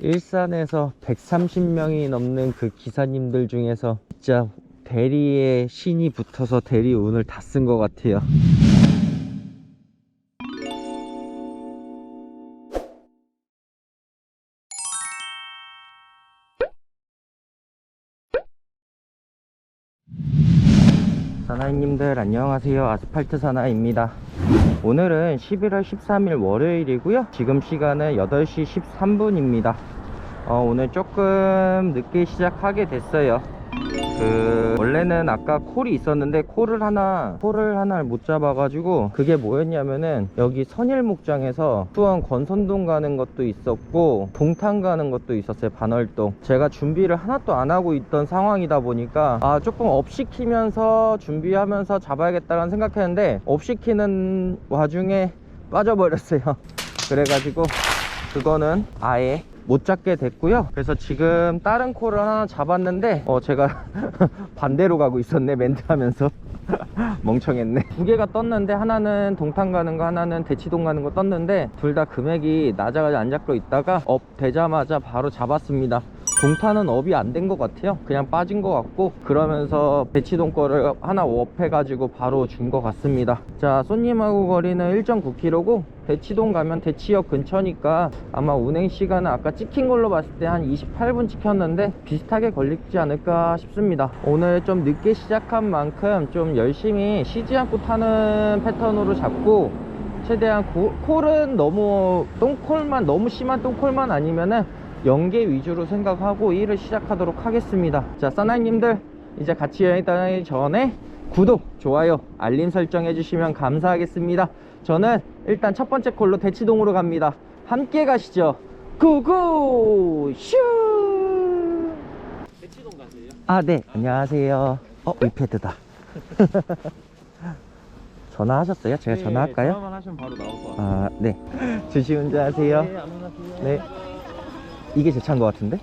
일산에서 130명이 넘는 그 기사님들 중에서 진짜 대리에 신이 붙어서 대리 운을 다 쓴 것 같아요. 사나이님들 안녕하세요 아스팔트 사나이입니다 오늘은 11월 13일 월요일이고요. 지금 시간은 8시 13분입니다. 어, 오늘 조금 늦게 시작하게 됐어요. 그 원래는 아까 콜이 있었는데 콜을 하나 콜을 하나를 못 잡아가지고 그게 뭐였냐면은 여기 선일목장에서 수원 권선동 가는 것도 있었고 동탄 가는 것도 있었어요 반월동. 제가 준비를 하나도 안 하고 있던 상황이다 보니까 아 조금 업 시키면서 준비하면서 잡아야겠다라는 생각했는데 업 시키는 와중에 빠져버렸어요. 그래가지고 그거는 아예 못 잡게 됐고요. 그래서 지금 다른 콜을 하나 잡았는데 어 제가 반대로 가고 있었네 멘트 하면서. 멍청했네. 두 개가 떴는데 하나는 동탄 가는 거 하나는 대치동 가는 거 떴는데 둘 다 금액이 낮아가지고 안 잡고 있다가 업 되자마자 바로 잡았습니다 동탄은 업이 안 된 것 같아요. 그냥 빠진 것 같고 그러면서 대치동 거를 하나 업해가지고 바로 준 것 같습니다. 자 손님하고 거리는 1.9km고 대치동 가면 대치역 근처니까 아마 운행 시간은 아까 찍힌 걸로 봤을 때 한 28분 찍혔는데 비슷하게 걸리지 않을까 싶습니다. 오늘 좀 늦게 시작한 만큼 좀 열심히 쉬지 않고 타는 패턴으로 잡고 최대한 고- 콜은 너무 똥콜만 너무 심한 똥콜만 아니면은 연계 위주로 생각하고 일을 시작하도록 하겠습니다 자 사나이님들 이제 같이 여행 떠나기 전에 구독 좋아요 알림 설정 해주시면 감사하겠습니다 저는 일단 첫 번째 콜로 대치동으로 갑니다 함께 가시죠 고고 슈 대치동 가세요? 아, 네. 안녕하세요. 어, 위패드다. 전화하셨어요? 제가 전화할까요? 네, 전화만 하시면 바로 나올 것 같아요. 아, 네. 주시 운전하세요. 네, 안녕하세요. 네. 이게 제 차인 것 같은데?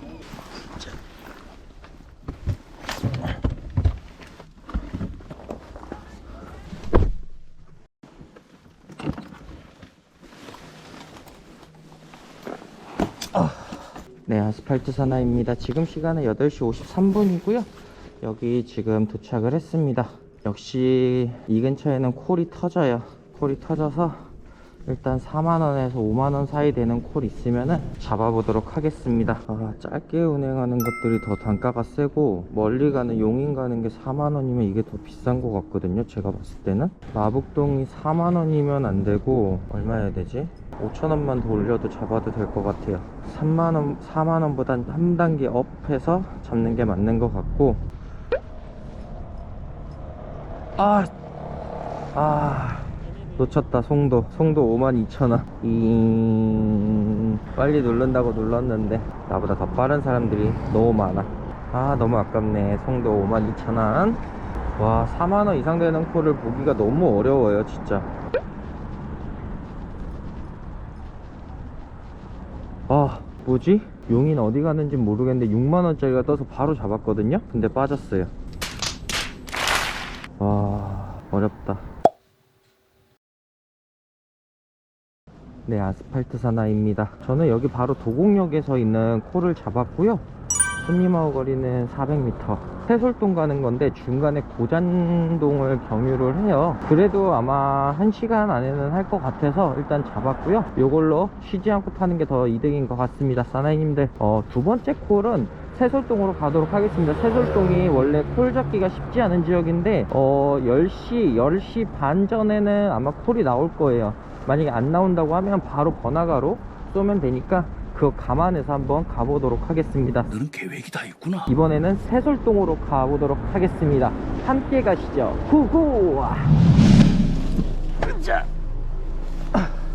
아, 네, 아스팔트 사나입니다. 지금 시간은 8시 53분이고요. 여기 지금 도착을 했습니다. 역시 이 근처에는 콜이 터져요. 콜이 터져서 일단 4만원에서 5만원 사이 되는 콜 있으면은 잡아보도록 하겠습니다. 아, 짧게 운행하는 것들이 더 단가가 세고 멀리 가는 용인 가는 게 4만원이면 이게 더 비싼 것 같거든요 제가 봤을 때는. 마북동이 4만원이면 안 되고 얼마여야 되지? 5천원만 더 올려도 잡아도 될 것 같아요. 3만원, 4만원보단 한 단계 업해서 잡는 게 맞는 것 같고. 아, 아, 놓쳤다 송도. 송도 52,000원. 이 빨리 누른다고 눌렀는데 나보다 더 빠른 사람들이 너무 많아. 아 너무 아깝네. 송도 52,000원. 와 4만원 이상 되는 콜을 보기가 너무 어려워요 진짜. 아 뭐지? 용인 어디 가는지 모르겠는데 6만원짜리가 떠서 바로 잡았거든요? 근데 빠졌어요. 와 어렵다 네, 아스팔트 사나입니다. 저는 여기 바로 도곡역에서 있는 콜을 잡았고요. 손님하고 거리는 400m. 세솔동 가는 건데 중간에 고잔동을 경유를 해요. 그래도 아마 1시간 안에는 할 것 같아서 일단 잡았고요. 요걸로 쉬지 않고 타는 게 더 이득인 것 같습니다. 사나이님들. 어, 두 번째 콜은 세솔동으로 가도록 하겠습니다. 세솔동이 원래 콜 잡기가 쉽지 않은 지역인데 어 10시, 10시 반 전에는 아마 콜이 나올 거예요. 만약에 안 나온다고 하면 바로 번화가로 쏘면 되니까 그거 감안해서 한번 가보도록 하겠습니다. 너는 계획이 다 있구나. 이번에는 세솔동으로 가보도록 하겠습니다. 함께 가시죠. 후후!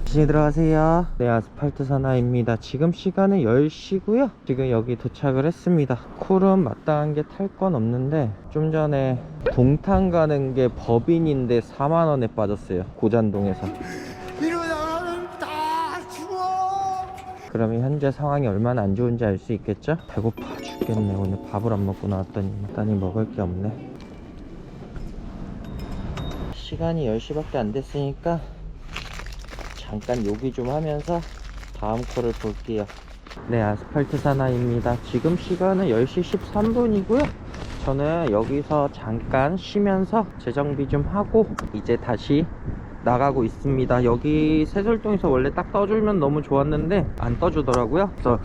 다시 들어가세요. 네, 아스팔트 사나입니다. 지금 시간은 10시고요. 지금 여기 도착을 했습니다. 콜은 마땅한 게 탈 건 없는데 좀 전에 동탄 가는 게 법인인데 4만 원에 빠졌어요. 고잔동에서. 그러면 현재 상황이 얼마나 안 좋은지 알 수 있겠죠? 배고파 죽겠네. 오늘 밥을 안 먹고 나왔더니 일단이 먹을 게 없네. 시간이 10시밖에 안 됐으니까 잠깐 요기 좀 하면서 다음 콜을 볼게요. 네, 아스팔트 사나이입니다. 지금 시간은 10시 13분이고요. 저는 여기서 잠깐 쉬면서 재정비 좀 하고 이제 다시 나가고 있습니다. 여기 세솔동에서 원래 딱 떠주면 너무 좋았는데 안 떠주더라고요. 그래서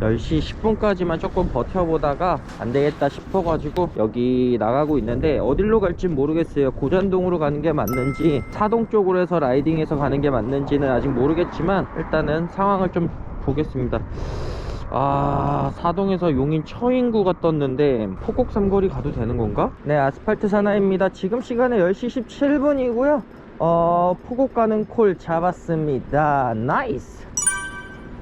10시 10분까지만 조금 버텨보다가 안 되겠다 싶어가지고 여기 나가고 있는데 어디로 갈지 모르겠어요. 고잔동으로 가는 게 맞는지 사동 쪽으로 해서 라이딩해서 가는 게 맞는지는 아직 모르겠지만 일단은 상황을 좀 보겠습니다. 아 사동에서 용인 처인구가 떴는데 포곡 삼거리 가도 되는 건가? 네 아스팔트 사나입니다 지금 시간은 10시 17분이고요 어 포곡 가는 콜 잡았습니다. 나이스.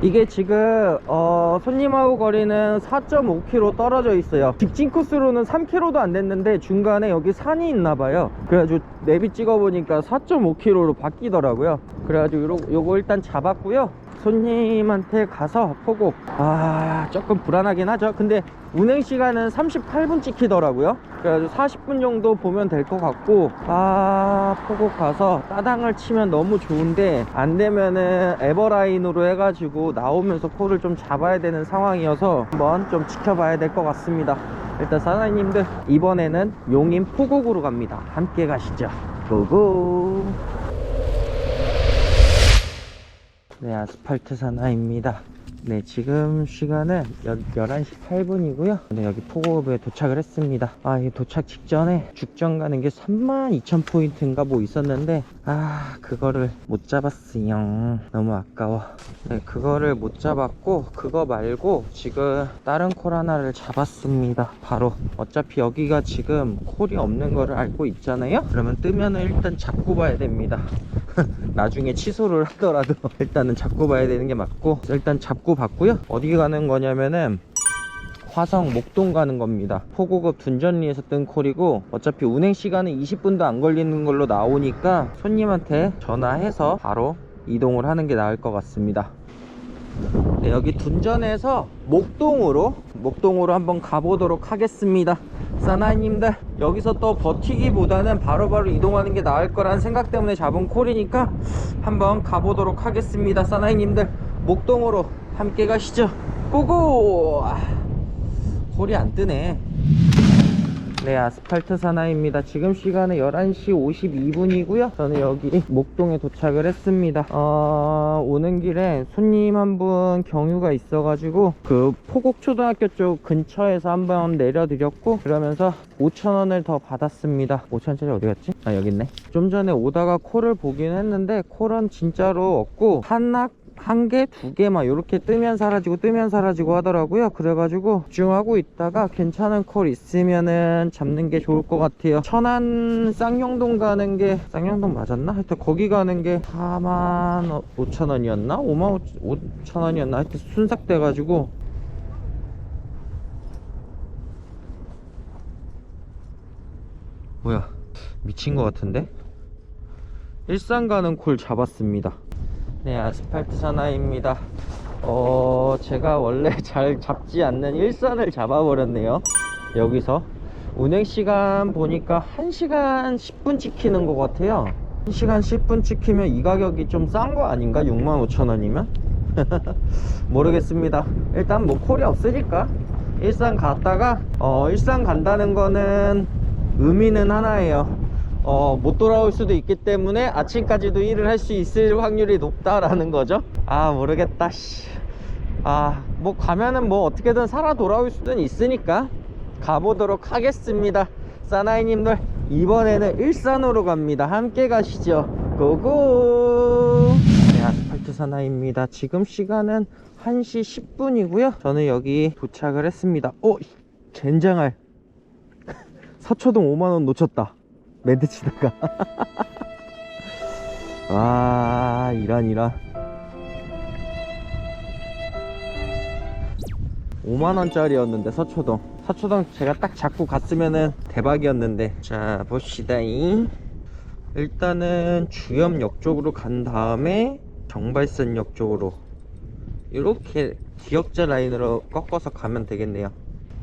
이게 지금 어, 손님하고 거리는 4.5km 떨어져 있어요. 직진 코스로는 3km도 안 됐는데 중간에 여기 산이 있나 봐요. 그래가지고 내비 찍어보니까 4.5km로 바뀌더라고요. 그래가지고 요러, 요거 일단 잡았고요 손님한테 가서 포곡 아 조금 불안하긴 하죠. 근데 운행 시간은 38분 찍히더라고요. 그래가지고 40분 정도 보면 될 것 같고 아 포곡 가서 따당을 치면 너무 좋은데 안 되면은 에버라인으로 해가지고 나오면서 콜을 좀 잡아야 되는 상황이어서 한번 좀 지켜봐야 될 것 같습니다. 일단 사장님들 이번에는 용인 포곡으로 갑니다. 함께 가시죠. 고고 네, 아스팔트 사나입니다. 네, 지금 시간은 여, 11시 8분이고요. 네, 여기 포고읍에 도착을 했습니다. 아, 이 도착 직전에 죽전 가는 게 32,000포인트인가 뭐 있었는데, 아, 그거를 못 잡았어요. 너무 아까워. 네, 그거를 못 잡았고, 그거 말고 지금 다른 콜 하나를 잡았습니다. 바로. 어차피 여기가 지금 콜이 없는 거를 알고 있잖아요? 그러면 뜨면은 일단 잡고 봐야 됩니다. 나중에 취소를 하더라도 일단은 잡고 봐야 되는 게 맞고 일단 잡고 봤고요 어디 가는 거냐면은 화성 목동 가는 겁니다. 포고급 둔전리에서 뜬 콜이고 어차피 운행 시간은 20분도 안 걸리는 걸로 나오니까 손님한테 전화해서 바로 이동을 하는 게 나을 것 같습니다. 네, 여기 둔전에서 목동으로 목동으로 한번 가보도록 하겠습니다. 사나이님들 여기서 또 버티기보다는 바로바로 이동하는 게 나을 거라는 생각 때문에 잡은 콜이니까 한번 가보도록 하겠습니다 사나이님들. 목동으로 함께 가시죠. 고고 아, 콜이 안 뜨네. 네 아스팔트 사나이입니다. 지금 시간은 11시 52분이고요. 저는 여기 목동에 도착을 했습니다. 어, 오는 길에 손님 한 분 경유가 있어 가지고 그 포곡초등학교 쪽 근처에서 한 번 내려드렸고 그러면서 5천원을 더 받았습니다. 5천원짜리 어디 갔지? 아 여기 있네. 좀 전에 오다가 콜을 보긴 했는데 콜은 진짜로 없고 한낙 한 개, 두 개 막 이렇게 뜨면 사라지고 뜨면 사라지고 하더라고요. 그래가지고 집중하고 있다가 괜찮은 콜 있으면은 잡는 게 좋을 것 같아요. 천안 쌍용동 가는 게 쌍용동 맞았나? 하여튼 거기 가는 게 4만 5천 원이었나? 5만 5천 원이었나? 하여튼 순삭돼가지고 뭐야 미친 것 같은데? 일산 가는 콜 잡았습니다. 네, 아스팔트 사나이입니다. 어, 제가 원래 잘 잡지 않는 일산을 잡아버렸네요. 여기서. 운행 시간 보니까 1시간 10분 찍히는 것 같아요. 1시간 10분 찍히면 이 가격이 좀 싼 거 아닌가? 65,000원이면? 모르겠습니다. 일단 뭐 콜이 없으니까 일산 갔다가 어, 일산 간다는 거는 의미는 하나예요. 어, 못 돌아올 수도 있기 때문에 아침까지도 일을 할 수 있을 확률이 높다라는 거죠. 아, 모르겠다, 씨. 아, 뭐 가면은 뭐 어떻게든 살아 돌아올 수는 있으니까 가보도록 하겠습니다. 사나이님들, 이번에는 일산으로 갑니다. 함께 가시죠. 고고! 네, 아스팔트 사나이입니다. 지금 시간은 1시 10분이고요. 저는 여기 도착을 했습니다. 오, 젠장할. 서초동 5만원 놓쳤다. 멘트 치다가. 와 이런 이런. 5만원짜리였는데 서초동. 서초동 제가 딱 잡고 갔으면은 대박이었는데. 자 봅시다잉. 일단은 주염역 쪽으로 간 다음에 정발선역 쪽으로. 이렇게 기역자 라인으로 꺾어서 가면 되겠네요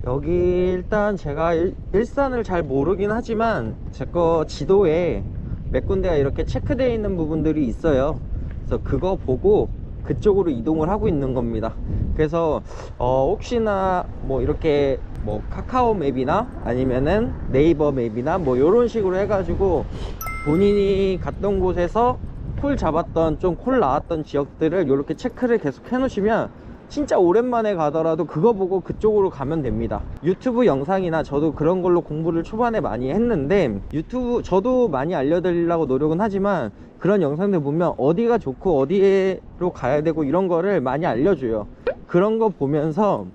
여기 일단 제가 일, 일산을 잘 모르긴 하지만 제 거 지도에 몇 군데가 이렇게 체크되어 있는 부분들이 있어요 그래서 그거 보고 그쪽으로 이동을 하고 있는 겁니다. 그래서 어, 혹시나 뭐 이렇게 뭐 카카오 맵이나 아니면은 네이버 맵이나 뭐 이런 식으로 해가지고 본인이 갔던 곳에서 콜 잡았던 좀 콜 나왔던 지역들을 이렇게 체크를 계속 해 놓으시면 진짜 오랜만에 가더라도 그거 보고 그쪽으로 가면 됩니다. 유튜브 영상이나 저도 그런 걸로 공부를 초반에 많이 했는데 유튜브 저도 많이 알려드리려고 노력은 하지만 그런 영상들 보면 어디가 좋고 어디로 가야 되고 이런 거를 많이 알려줘요. 그런 거 보면서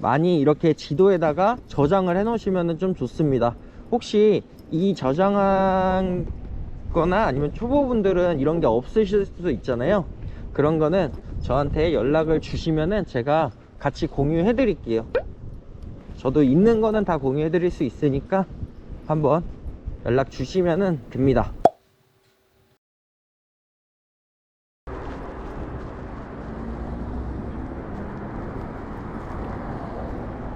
많이 이렇게 지도에다가 저장을 해 놓으시면 좀 좋습니다. 혹시 이 저장한 거나 아니면 초보분들은 이런 게 없으실 수도 있잖아요. 그런 거는 저한테 연락을 주시면은 제가 같이 공유해 드릴게요. 저도 있는 거는 다 공유해 드릴 수 있으니까 한번 연락 주시면은 됩니다.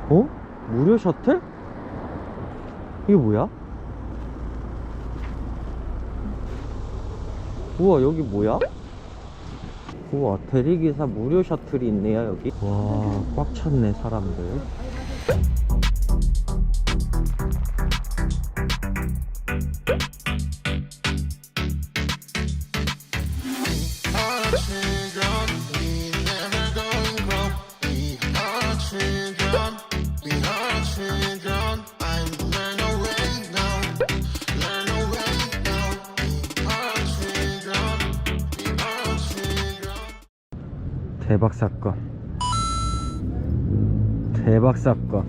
어? 무료 셔틀? 이게 뭐야? 우와 여기 뭐야? 우와 대리기사 무료 셔틀이 있네요 여기. 와. 꽉 찼네 사람들 대박 사건 대박 사건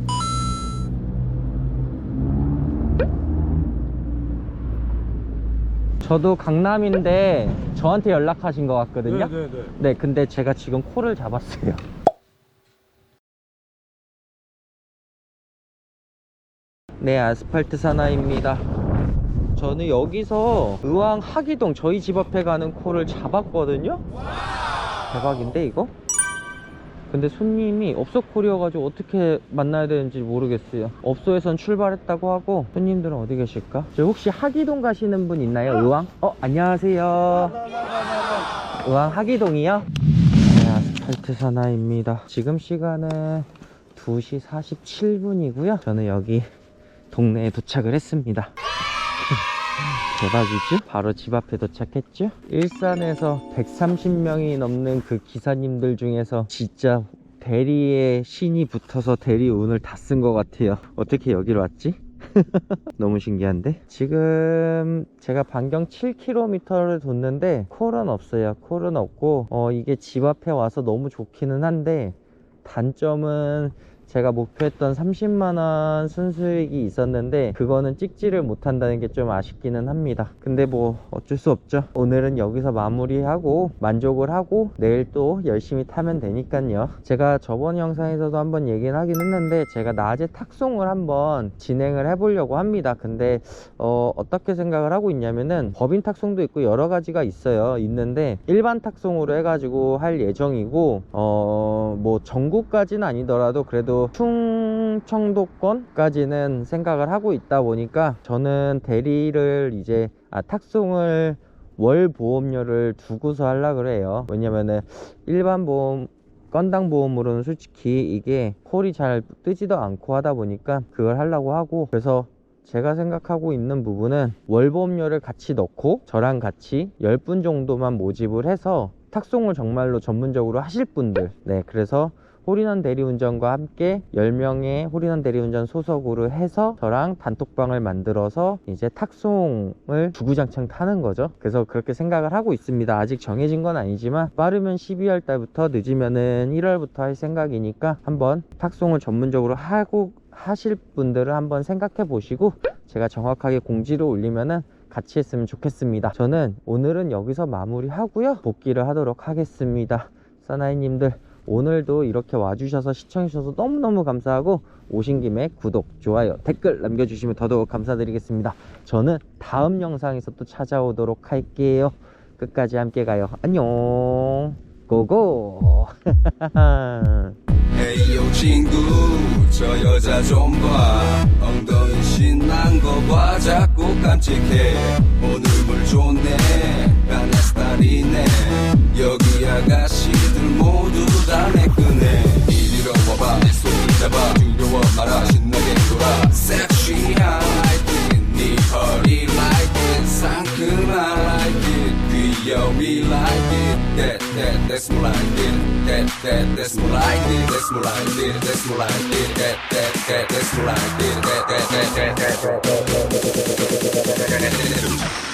저도 강남인데 저한테 연락하신 것 같거든요 네네네. 네, 근데 제가 지금 콜을 잡았어요. 네, 아스팔트 사나이입니다. 저는 여기서 의왕 하기동 저희 집 앞에 가는 콜을 잡았거든요. 대박인데 이거? 근데 손님이 업소콜이어가지고 어떻게 만나야 되는지 모르겠어요. 업소에선 출발했다고 하고 손님들은 어디 계실까? 저 혹시 하기동 가시는 분 있나요? 의왕? 어, 안녕하세요. 의왕 하기동이요? 네, 아스팔트 사나입니다. 지금 시간은 2시 47분이고요. 저는 여기 동네에 도착을 했습니다. 대박이죠? 바로 집 앞에 도착했죠? 일산에서 130명이 넘는 그 기사님들 중에서 진짜 대리에 신이 붙어서 대리 운을 다 쓴 것 같아요. 어떻게 여기로 왔지? 너무 신기한데? 지금 제가 반경 7km를 뒀는데 콜은 없어요. 콜은 없고 어 이게 집 앞에 와서 너무 좋기는 한데 단점은 제가 목표했던 30만원 순수익이 있었는데 그거는 찍지를 못한다는 게 좀 아쉽기는 합니다. 근데 뭐 어쩔 수 없죠. 오늘은 여기서 마무리하고 만족을 하고 내일 또 열심히 타면 되니까요. 제가 저번 영상에서도 한번 얘기를 하긴 했는데 제가 낮에 탁송을 한번 진행을 해보려고 합니다. 근데 어, 어떻게 생각을 하고 있냐면은 법인 탁송도 있고 여러 가지가 있어요. 있는데 일반 탁송으로 해가지고 할 예정이고 어, 뭐 전국까지는 아니더라도 그래도 충청도권까지는 생각을 하고 있다 보니까 저는 대리를 이제 아, 탁송을 월 보험료를 두고서 하려 그래요. 왜냐면은 일반 보험 건당 보험으로는 솔직히 이게 콜이 잘 뜨지도 않고 하다 보니까 그걸 하려고 하고 그래서 제가 생각하고 있는 부분은 월보험료를 같이 넣고 저랑 같이 10분 정도만 모집을 해서 탁송을 정말로 전문적으로 하실 분들 네 그래서 홀인원 대리운전과 함께 10명의 홀인원 대리운전 소속으로 해서 저랑 단톡방을 만들어서 이제 탁송을 주구장창 타는 거죠. 그래서 그렇게 생각을 하고 있습니다. 아직 정해진 건 아니지만 빠르면 12월 달부터 늦으면은 1월부터 할 생각이니까 한번 탁송을 전문적으로 하고 하실 분들은 한번 생각해 보시고 제가 정확하게 공지를 올리면은 같이 했으면 좋겠습니다. 저는 오늘은 여기서 마무리하고요. 복귀를 하도록 하겠습니다. 사나이님들 오늘도 이렇게 와주셔서 시청해주셔서 너무너무 감사하고 오신 김에 구독, 좋아요, 댓글 남겨주시면 더더욱 감사드리겠습니다. 저는 다음 영상에서 또 찾아오도록 할게요. 끝까지 함께 가요. 안녕. 고고. 에이요 친구 저 여자 좀 봐. 엉덩이 신난 거 봐. 자꾸 깜찍해. 오늘 물 좋네. 나의 스타일이네. 여기 아가씨 that, that, that, that, that, that, that, that, that, that, that, that,